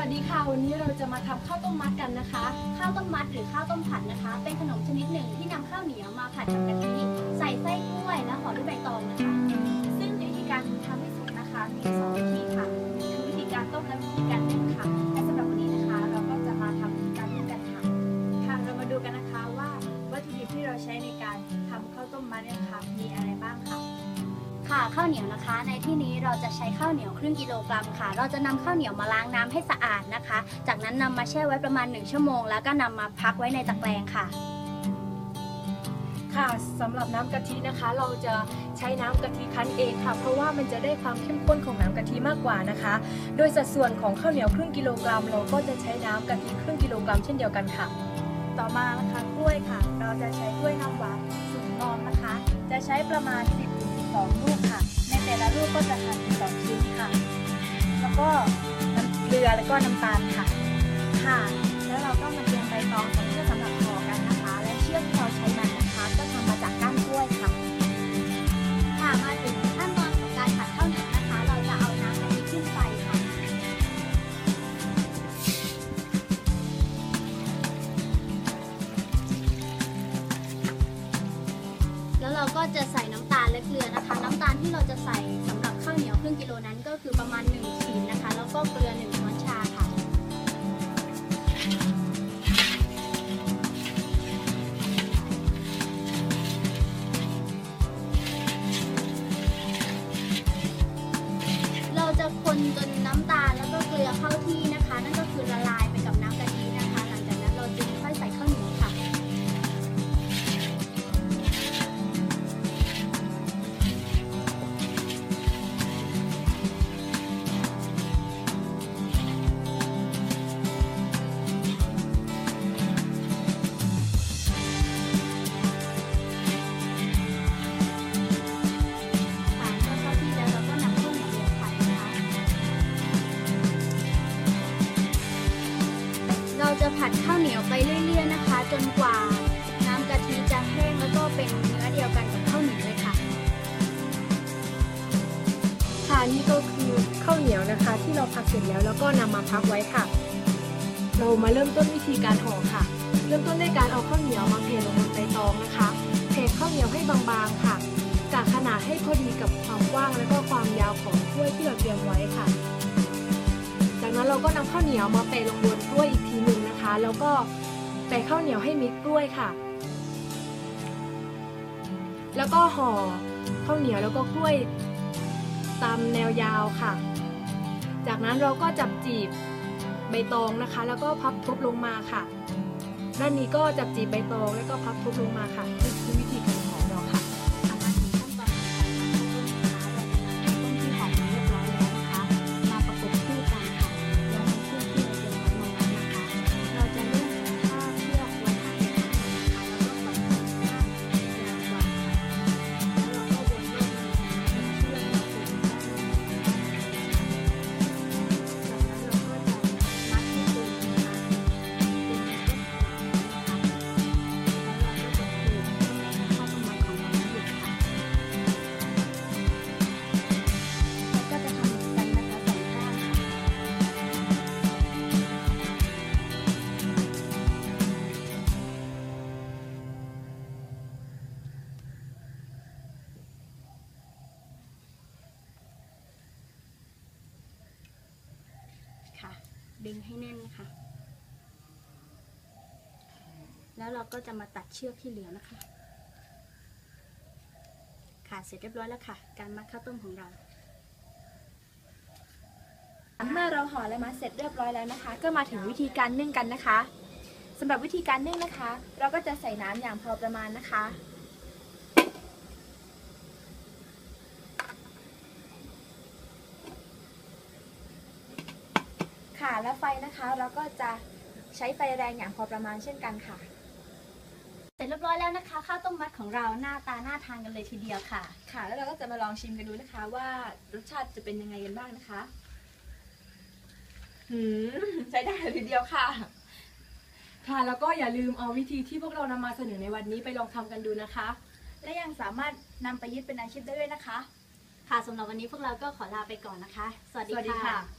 วัสดีค่ะ วันนี้เราจะมาทำข้าวต้มมัดกันนะคะ ข้าวต้มมัดหรือข้าวต้มผัดนะคะ เป็นขนมชนิดหนึ่งที่นำข้าวเหนียวมาผัดกับกะทิใส่ไส้กล้วยและห่อด้วยใบตอง ข้าวเหนียวนะคะ ในที่นี้เราจะใช้ข้าวเหนียวครึ่งกิโลกรัมค่ะ เราจะนำข้าวเหนียวมาล้างน้ำให้สะอาดนะคะ จากนั้นนำมาแช่ไว้ประมาณ 1 ชั่วโมง แล้วก็นำมาพักไว้ในตะแกรงค่ะ ค่ะสำหรับน้ำกะทินะคะ เราจะใช้น้ำกะทิคั้นเองค่ะ เพราะว่ามันจะได้ความเข้มข้นของน้ำกะทิมากกว่านะคะ โดยสัดส่วนของข้าวเหนียวครึ่งกิโลกรัม เราก็จะใช้น้ำกะทิครึ่งกิโลกรัมเช่นเดียวกันค่ะ ต่อมานะคะกล้วยค่ะ เราจะใช้กล้วยน้ำหวานสุกงอมนะคะ จะใช้ประมาณ 10-12 ลูกค่ะ ก็น้ำเกลือแล้วก็น้ำตาลค่ะ ค่ะ แล้วเราก็มาเตรียมใบตองสำเพื่อสำหรับห่อกันนะคะ และเชือกที่เราใช้มันนะคะ ก็ทำมาจากก้านกล้วยค่ะ ค่ะมาถึงขั้นตอนของการผัดข้าวเหนียวนะคะ เราจะเอาน้ำกะทิขึ้นไฟค่ะ แล้วเราก็จะใส่น้ำตาลและเกลือนะคะ น้ำตาลที่เราจะใส่สำหรับข้าวเหนียวครึ่งกิโลนั้นก็คือประมาณ1 ขี จะผัดข้าวเหนียวไปเรื่อยๆนะคะ จนกว่าน้ำกะทิจะแห้งแล้วก็เป็นเนื้อเดียวกันกับข้าวเหนียวเลยค่ะ ค่ะนี่ก็คือข้าวเหนียวนะคะ ที่เราผัดเสร็จแล้วแล้วก็นำมาพักไว้ค่ะ เรามาเริ่มต้นวิธีการห่อค่ะ เริ่มต้นด้วยการเอาข้าวเหนียวมาเทลงบนใบตองนะคะเทข้าวเหนียวให้บางๆค่ะจาขนาดให้พอดีกับความกว้างและก็ความยาวของถ้วยที่เราเตรียมไว้ค่ะ กนั้นเราก็นำข้าวเหนียวมาเปลงบนกล้วยอีกทีหนึ่งนะคะ แล้วก็แปะข้าวเหนียวให้มิดกล้วยค่ะ แล้วก็ห่อข้าวเหนียวแล้วก็กล้วยตามแนวยาวค่ะ จากนั้นเราก็จับจีบใบตองนะคะ แล้วก็พับทบลงมาค่ะ ด้านนี้ก็จับจีบใบตองแล้วก็พับทบลงมาค่ะนี่คือวิธีการห่อ ดึงให้แน่นค่ะ แล้วเราก็จะมาตัดเชือกที่เหลือนะคะ ค่ะเสร็จเรียบร้อยแล้วค่ะ การมัดข้าวต้มของเราเมื่อเราห่อและมัดเสร็จเรียบร้อยแล้วนะคะ ก็มาถึงวิธีการนึ่งกันนะคะสำหรับวิธีการนึ่งนะคะ เราก็จะใส่น้ำอย่างพอประมาณนะคะ ค่ะแล้วไฟนะคะเราก็จะใช้ไฟแรงอย่างพอประมาณเช่นกันค่ะ เสร็จเรียบร้อยแล้วนะคะ ข้าวต้มมัดของเราหน้าตาน่าทานกันเลยทีเดียวค่ะ ค่ะ แล้วเราก็จะมาลองชิมกันดูนะคะ ว่ารสชาติจะเป็นยังไงกันบ้างนะคะหืมใช้ได้เลยทีเดียวค่ะ ค่ะแล้วก็อย่าลืมเอาวิธีที่พวกเรานำมาเสนอในวันนี้ไปลองทำกันดูนะคะ และยังสามารถนำไปยึดเป็นอาชีพได้ด้วยนะคะ ค่ะสำหรับวันนี้พวกเราก็ขอลาไปก่อนนะคะ สวัสดีสวัสดีค่ะค่ะ